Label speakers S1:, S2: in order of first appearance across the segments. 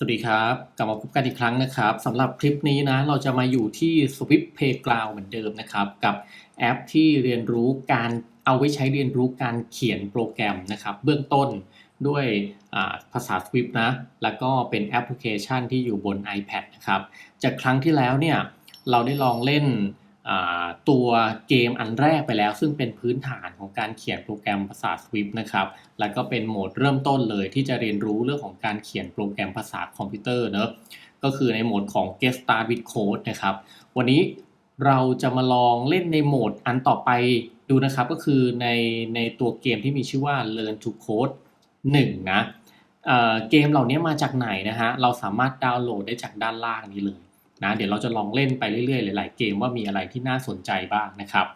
S1: สวัสดีครับ กลับมาพบกันอีกครั้งนะครับสำหรับคลิปนี้นะ เราจะมาอยู่ที่ Swift Playground เหมือนเดิมนะครับ กับแอปที่เรียนรู้การเอาไว้ใช้เรียนรู้การเขียนโปรแกรมนะครับ เบื้องต้นด้วยภาษา Swift นะ แล้วก็เป็นแอปพลิเคชันที่อยู่บน iPad นะครับ จากครั้งที่แล้วเนี่ย เราได้ลองเล่น ตัวเกมอันแรกไปแล้ว ซึ่งเป็นพื้นฐานของการเขียนโปรแกรมภาษา Swift นะครับ แล้วก็เป็นโหมดเริ่มต้นเลยที่จะเรียนรู้เรื่องของการเขียนโปรแกรมภาษาคอมพิวเตอร์เนอะก็คือในโหมดของ Get Start with Code นะครับ วันนี้เราจะมาลองเล่นในโหมดอันต่อไปดูนะครับ ก็คือในในตัวเกมที่มีชื่อว่า Learn to Code 1 นะเเกมเหล่านี้มาจากไหนนะฮะ เราสามารถดาวน์โหลดได้จากด้านล่างนี้เลย นะเดี๋ยวเราจะลองเล่นไปเรื่อยๆ หลาย ๆ เกมว่ามีอะไรที่น่าสนใจบ้างนะครับ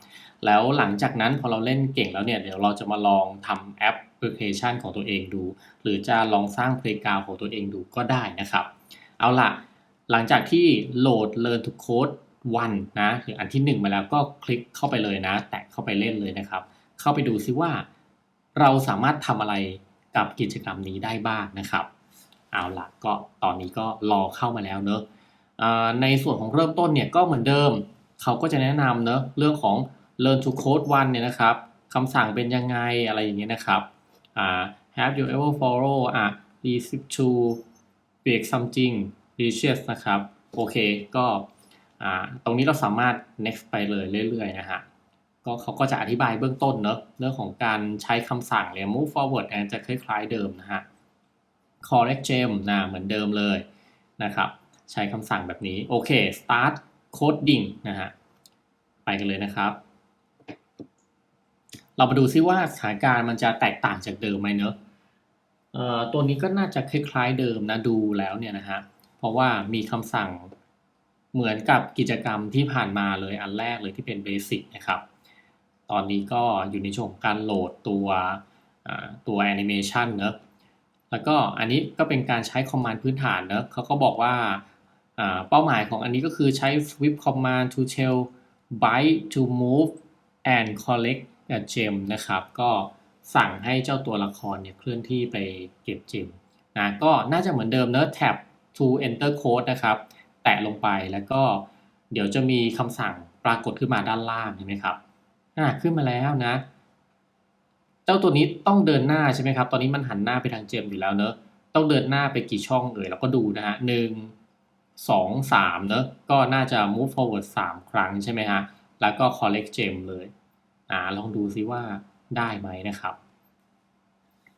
S1: แล้วหลังจากนั้นพอเราเล่นเก่งแล้วเนี่ยเดี๋ยวเราจะมาลองทำแอปพลิเคชันของตัวเองดู หรือจะลองสร้างเพลงกาวของตัวเองดูก็ได้นะครับ เอาล่ะ หลังจากที่โหลด Learn to Code 1นะหรืออันที่ 1 มาแล้วก็คลิกเข้าไปเลยนะ แตะเข้าไปเล่นเลยนะครับ เข้าไปดูซิว่า เราสามารถทำอะไรกับกิจกรรมนี้ได้บ้างนะครับ เอาล่ะก็ตอนนี้ก็รอเข้ามาแล้วเนอะ ในส่วนของเริ่มต้นเนี่ยก็เหมือนเดิม เขาก็จะแนะนำเนอะเรื่องของ Learn to Code 1เนี่ยนะครับคำสั่งเป็นยังไงอะไรอย่างเงี้ยนะครับอ่า Have you ever follow อะ receive to break something delicious นะครับ โอเคก็อ่าตรงนี้เราสามารถ next ไปเลยเรื่อยๆนะฮะก็เขาก็จะอธิบายเบื้องต้นเนอะเรื่องของการใช้คำสั่งเนี่ย move forward จะคล้ายๆเดิมนะฮะ correct gem นะเหมือนเดิมเลยนะครับ ใช้คำสั่งแบบนี้ โอเค start coding นะฮะ ไปกันเลยนะครับ เรามาดูซิว่าสถานการณ์มันจะแตกต่างจากเดิมไหมเนอะเอ่อตัวนี้ก็น่าจะคล้ายๆเดิมนะดูแล้วเนี่ยนะฮะ เพราะว่ามีคำสั่งเหมือนกับกิจกรรมที่ผ่านมาเลยอันแรกเลยที่เป็นเบสิกนะครับ ตอนนี้ก็อยู่ในช่วงการโหลดตัวตัวแอนิเมชันเนอะแล้วก็อันนี้ก็เป็นการใช้คอมมานด์พื้นฐานเนอะเขาก็บอกว่า เป้าหมายของอันนี้ก็คือใช้ swift command to tell byte to move and collect a gem นะครับ ก็สั่งให้เจ้าตัวละครเนี่ยเคลื่อนที่ไปเก็บเจมนะก็น่าจะเหมือนเดิมเนอะ tab to enter code นะครับ แตะลงไปแล้วก็เดี๋ยวจะมีคำสั่งปรากฏขึ้นมาด้านล่างเห็นไหมครับอ่าขึ้นมาแล้วนะ เจ้าตัวนี้ต้องเดินหน้าใช่ไหมครับ ตอนนี้มันหันหน้าไปทางเจมอยู่แล้วเนอะ ต้องเดินหน้าไปกี่ช่องเอ่ยเราก็ดูนะฮะหนึ่ง สองสามเนอะก็น่าจะ move forward สามครั้งใช่ไหมฮะ แล้วก็ collect gem เลยอ่าลองดูซิว่าได้ไหมนะครับ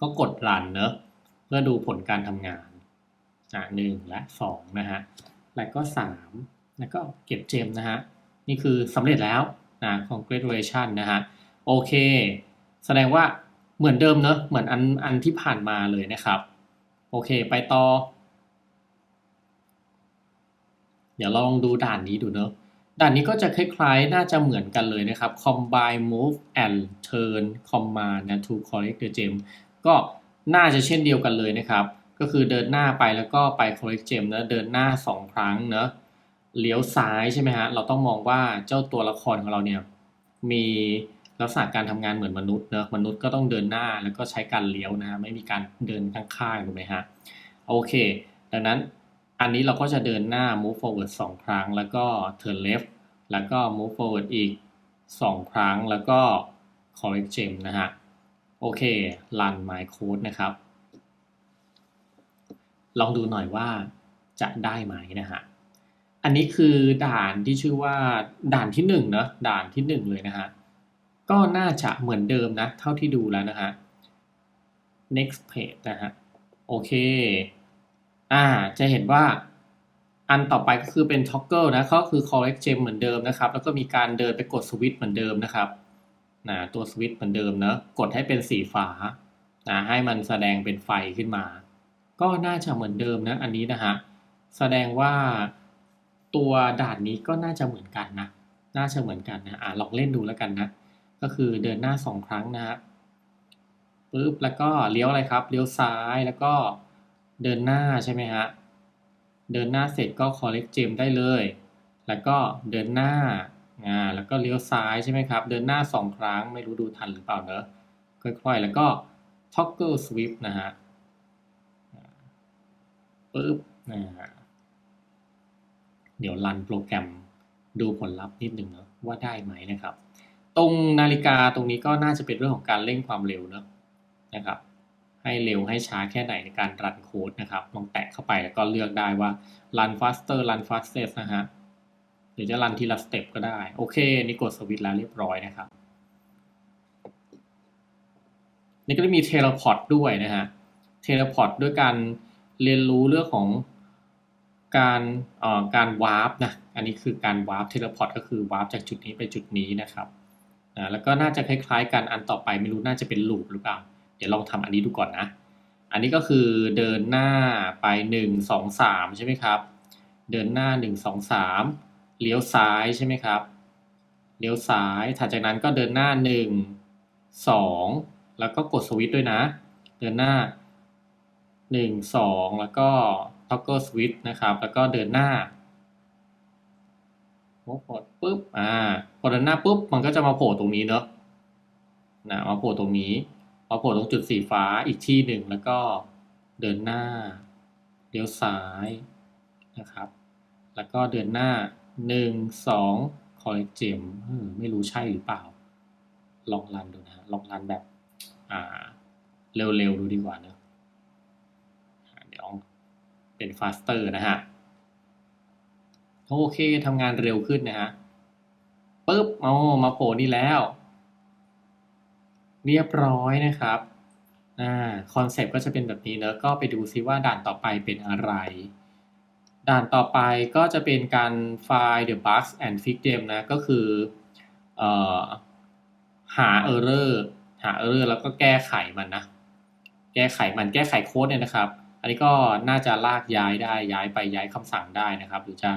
S1: ก็กดรันเนอะเพื่อดูผลการทำงานอ่าหนึ่งและสองนะฮะ แล้วก็สามแล้วก็เก็บเจมนะฮะ นี่คือสำเร็จแล้วนะ congratulation นะฮะ โอเค แสดงว่าเหมือนเดิมเนอะเหมือนอันอันที่ผ่านมาเลยนะครับ โอเค ไปต่อ เดี๋ยวลองดูด่านนี้ดูเนอะด่านนี้ก็จะคล้ายๆ น่าจะเหมือนกันเลยนะครับ combine move and turn command นะ to collect the gem ก็น่าจะเช่นเดียวกันเลยนะครับ ก็คือเดินหน้าไปแล้วก็ไป collect gem นะ เดินหน้า 2 ครั้งเนอะเลี้ยวซ้ายใช่ไหมฮะ เราต้องมองว่าเจ้าตัวละครของเราเนี่ย มีลักษณะการทำงานเหมือนมนุษย์เนอะมนุษย์ก็ต้องเดินหน้าแล้วก็ใช้การเลี้ยวนะฮะ ไม่มีการเดินข้างๆถูกไหมฮะ โอเค ดังนั้น อันนี้เราก็จะเดินหน้า move forward 2 ครั้ง แล้วก็ turn left แล้วก็ move forward อีก 2 ครั้ง แล้วก็ correct gem นะฮะ โอเค run my code นะครับ ลองดูหน่อยว่าจะได้ไหมนะฮะ อันนี้คือด่านที่ชื่อว่าด่านที่1เนะด่านที่ 1 เลยนะฮะ ก็น่าจะเหมือนเดิมนะ เท่าที่ดูแล้วนะฮะ next page นะฮะ โอเค อ่าจะเห็นว่าอันต่อไปก็คือเป็น toggle นะก็คือ collect gem เหมือนเดิมนะครับ แล้วก็มีการเดินไปกดสวิตช์เหมือนเดิมนะครับนะตัวสวิตช์เหมือนเดิมเนะกดให้เป็นสีฟ้านะให้มันแสดงเป็นไฟขึ้นมา ก็น่าจะเหมือนเดิมนะอันนี้นะฮะแสดงว่าตัวด่านนี้ก็น่าจะเหมือนกันนะ น่าจะเหมือนกันนะอ่าลองเล่นดูแล้วกันนะ ก็คือเดินหน้าสองครั้งนะฮะปึ๊บแล้วก็เลี้ยวอะไรครับ เลี้ยวซ้ายแล้วก็ เดินหน้าใช่ไหมฮะ เดินหน้าเสร็จก็ collect gem ได้เลย แล้วก็เดินหน้าอ่าแล้วก็เลี้ยวซ้ายใช่ไหมครับ เดินหน้าสองครั้งไม่รู้ดูทันหรือเปล่าเนอะค่อยๆ แล้วก็ toggle swift นะฮะปึ๊บอ่าเดี๋ยวรันโปรแกรมดูผลลัพธ์นิดหนึ่งเนอะว่าได้ไหมนะครับ ตรงนาฬิกาตรงนี้ก็น่าจะเป็นเรื่องของการเร่งความเร็วเนอะนะครับ ให้เร็วให้ช้าแค่ไหนในการรันโค้ดนะครับ ลองแตะเข้าไปแล้วก็เลือกได้ว่า run faster run fastest นะฮะหรือจะรันทีละสเต็ปก็ได้ โอเค นี่กดสวิตช์แล้วเรียบร้อยนะครับ นี่ก็จะมีเทเลพอร์ตด้วยนะฮะเทเลพอร์ตด้วยการเรียนรู้เรื่องของการเอ่อการวาร์ปนะ อันนี้คือการวาร์ปเทเลพอร์ตก็คือวาร์ปจากจุดนี้ไปจุดนี้นะครับอ่าแล้วก็น่าจะคล้ายๆกันอันต่อไปไม่รู้น่าจะเป็นลูปหรือเปล่า เดี๋ยวลองทำอันนี้ดูก่อนนะ อันนี้ก็คือเดินหน้าไปหนึ่งสองสามใช่ไหมครับ เดินหน้าหนึ่งสองสามเลี้ยวซ้ายใช่ไหมครับ เลี้ยวซ้าย ถัดจากนั้นก็เดินหน้าหนึ่งสองแล้วก็กดสวิตช์ด้วยนะ เดินหน้าหนึ่งสองแล้วก็ toggle switch นะครับ แล้วก็เดินหน้าโอ้กดปุ๊บ อ่าพอเดินหน้าปุ๊บ มันก็จะมาโผล่ตรงนี้เนอะนะมาโผล่ตรงนี้ มาโผล่ตรงจุดสีฟ้าอีกที่หนึ่งแล้วก็เดินหน้าเลี้ยวซ้ายนะครับ แล้วก็เดินหน้าหนึ่งสองคอยเจมไม่รู้ใช่หรือเปล่า ลองรันดูนะลองรันแบบอ่าเร็วๆดูดีกว่าเนะเดี๋ยวเป็น faster นะฮะโอเคทำงานเร็วขึ้นนะฮะปุ๊บเอามาโผล่นี่แล้ว เรียบร้อยนะครับคอนเซปต์ก็จะเป็นแบบนี้เนอะก็ไปดูซิว่าด่านต่อไปเป็นอะไร ด่านต่อไปก็จะเป็นการไฟล์ the bugs and fix them นะ ก็คือเออหา error หา error แล้วก็แก้ไขมันนะ แก้ไขมันแก้ไขโค้ดเนี่ยนะครับ อันนี้ก็น่าจะลากย้ายได้ย้ายไปย้ายคำสั่งได้นะครับ หรือจะ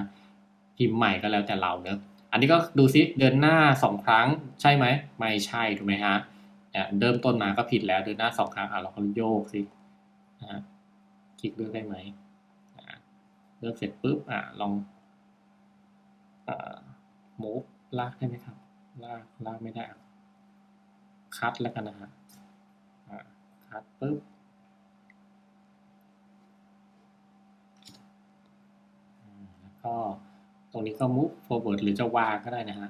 S1: พิมพ์ใหม่ก็แล้วแต่เราเนอะอันนี้ก็ดูซิเดินหน้าสองครั้งใช่ไหมไม่ใช่ถูกไหมฮะ เนี่ยเริ่มต้นมาก็ผิดแล้วเดินหน้าสองครั้งอะเราก็โยกสินะคลิกเลือกได้ไหมเลือกเสร็จปุ๊บอะลองอ move ลากได้ไหมครับ ลากลากไม่ได้คัดแล้วกันนะฮะคัดปุ๊บแล้วก็ตรงนี้ก็ move forward หรือจะวางก็ได้นะฮะ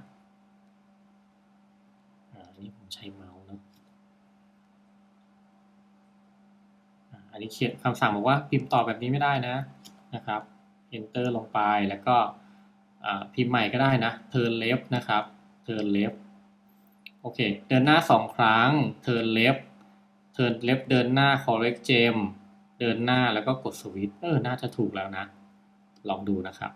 S1: อันนี้ผมใช้เมาส์เน อันนี้เขียนคำสั่งบอกว่าพิมพ์ต่อแบบนี้ไม่ได้นะนะครับ enter ลงไปแล้วก็พิมพ์ใหม่ก็ได้นะ turn left นะครับ turn left โอเค เดินหน้าสองครั้ง turn left turn left เดินหน้า correct gem เดินหน้าแล้วก็กดสวิตช์เออ น่าจะถูกแล้วนะ ลองดูนะครับ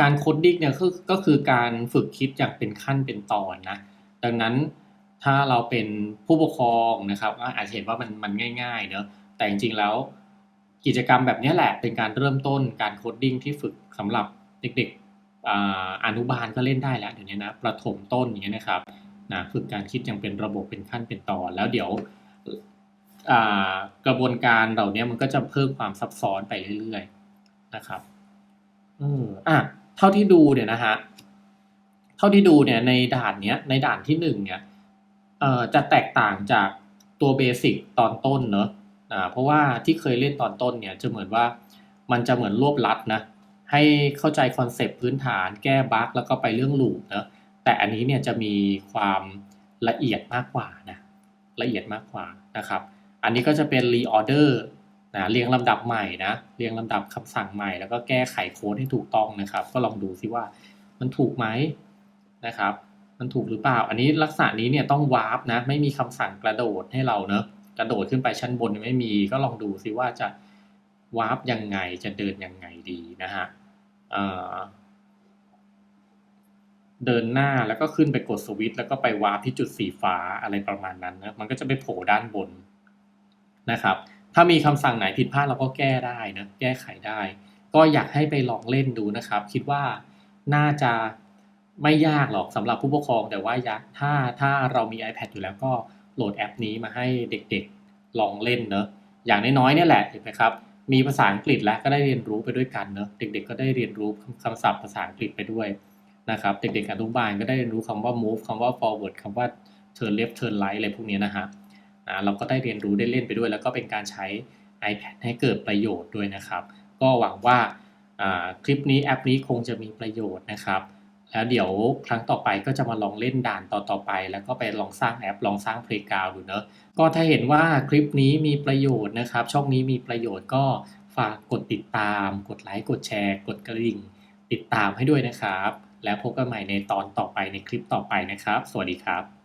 S1: การโคดดิ้งเนี่ยก็คือการฝึกคิดอย่างเป็นขั้นเป็นตอนนะ ดังนั้น ถ้าเราเป็นผู้ปกครองนะครับก็อาจจะเห็นว่ามันมันง่ายๆเนอะแต่จริงๆแล้วกิจกรรมแบบนี้แหละเป็นการเริ่มต้นการโคดดิ้งที่ฝึกสำหรับเด็กๆออนุบาลก็เล่นได้แล้วเดี๋ยวนี้นะประถมต้นอย่างเงี้ยนะครับนะฝึกการคิดย่างเป็นระบบเป็นขั้นเป็นตอนแล้วเดี๋ยวกระบวนการเหล่านี้มันก็จะเพิ่มความซับซ้อนไปเรื่อยๆนะครับเอออะเท่าที่ดูเนี่ยนะฮะเท่าที่ดูเนี่ยในด่านเนี้ยในด่านที่หนึ่งเนี่ย จะแตกต่างจากตัวเบสิกตอนต้นเนอะอ่าเพราะว่าที่เคยเล่นตอนต้นเนี่ยจะเหมือนว่ามันจะเหมือนรวบลัดนะให้เข้าใจคอนเซปต์พื้นฐานแก้บั๊กแล้วก็ไปเรื่องลูปนอะแต่อันนี้เนี่ยจะมีความละเอียดมากกว่านะละเอียดมากกว่านะครับ อันนี้ก็จะเป็นรีออเดอร์นะเรียงลำดับใหม่นะเรียงลำดับคำสั่งใหม่ แล้วก็แก้ไขโค้ดให้ถูกต้องนะครับ ก็ลองดูซิว่ามันถูกไหมนะครับ มันถูกหรือเปล่า อันนี้ลักษณะนี้เนี่ยต้องวาร์ปนะ ไม่มีคำสั่งกระโดดให้เราเนอะกระโดดขึ้นไปชั้นบนไม่มี ก็ลองดูซิว่าจะวาร์ปยังไง จะเดินยังไงดีนะฮะเเดินหน้าแล้วก็ขึ้นไปกดสวิตช์แล้วก็ไปวาร์ปที่จุดสีฟ้าอะไรประมาณนั้นนะ มันก็จะไปโผล่ด้านบนนะครับ ถ้ามีคำสั่งไหนผิดพลาดเราก็แก้ได้นะ แก้ไขได้ ก็อยากให้ไปลองเล่นดูนะครับ คิดว่าน่าจะ ไม่ยากหรอกสำหรับผู้ปกครองแต่ว่ายากถ้าถ้าเรามี iPad อยู่แล้วก็โหลดแอปนี้มาให้เด็กๆลองเล่นเนอะอย่างน้อยๆเนี่ยแหละเห็นไหมครับมีภาษาอังกฤษแล้วก็ได้เรียนรู้ไปด้วยกันเนอะเด็ก ๆ ก็ได้เรียนรู้คำศัพท์ภาษาอังกฤษไปด้วยนะครับเด็กๆอนุบาลก็ได้เรียนรู้คำว่า move คำว่า forward คำว่า turn left turn right อะไรพวกนี้นะฮะอ่าเราก็ได้เรียนรู้ได้เล่นไปด้วย แล้วก็เป็นการใช้ iPad ให้เกิดประโยชน์ด้วยนะครับ ก็หวังว่าคลิปนี้แอปนี้คงจะมีประโยชน์นะครับ แล้วเดี๋ยวครั้งต่อไปก็จะมาลองเล่นด่านต่อๆไป แล้วก็ไปลองสร้างแอปลองสร้าง Playground ดูเนอะก็ถ้าเห็นว่าคลิปนี้มีประโยชน์นะครับ ช่องนี้มีประโยชน์ก็ฝากกดติดตาม กดไลค์กดแชร์ กดกระดิ่ง ติดตามให้ด้วยนะครับ แล้วพบกันใหม่ในตอนต่อไปในคลิปต่อไปนะครับ สวัสดีครับ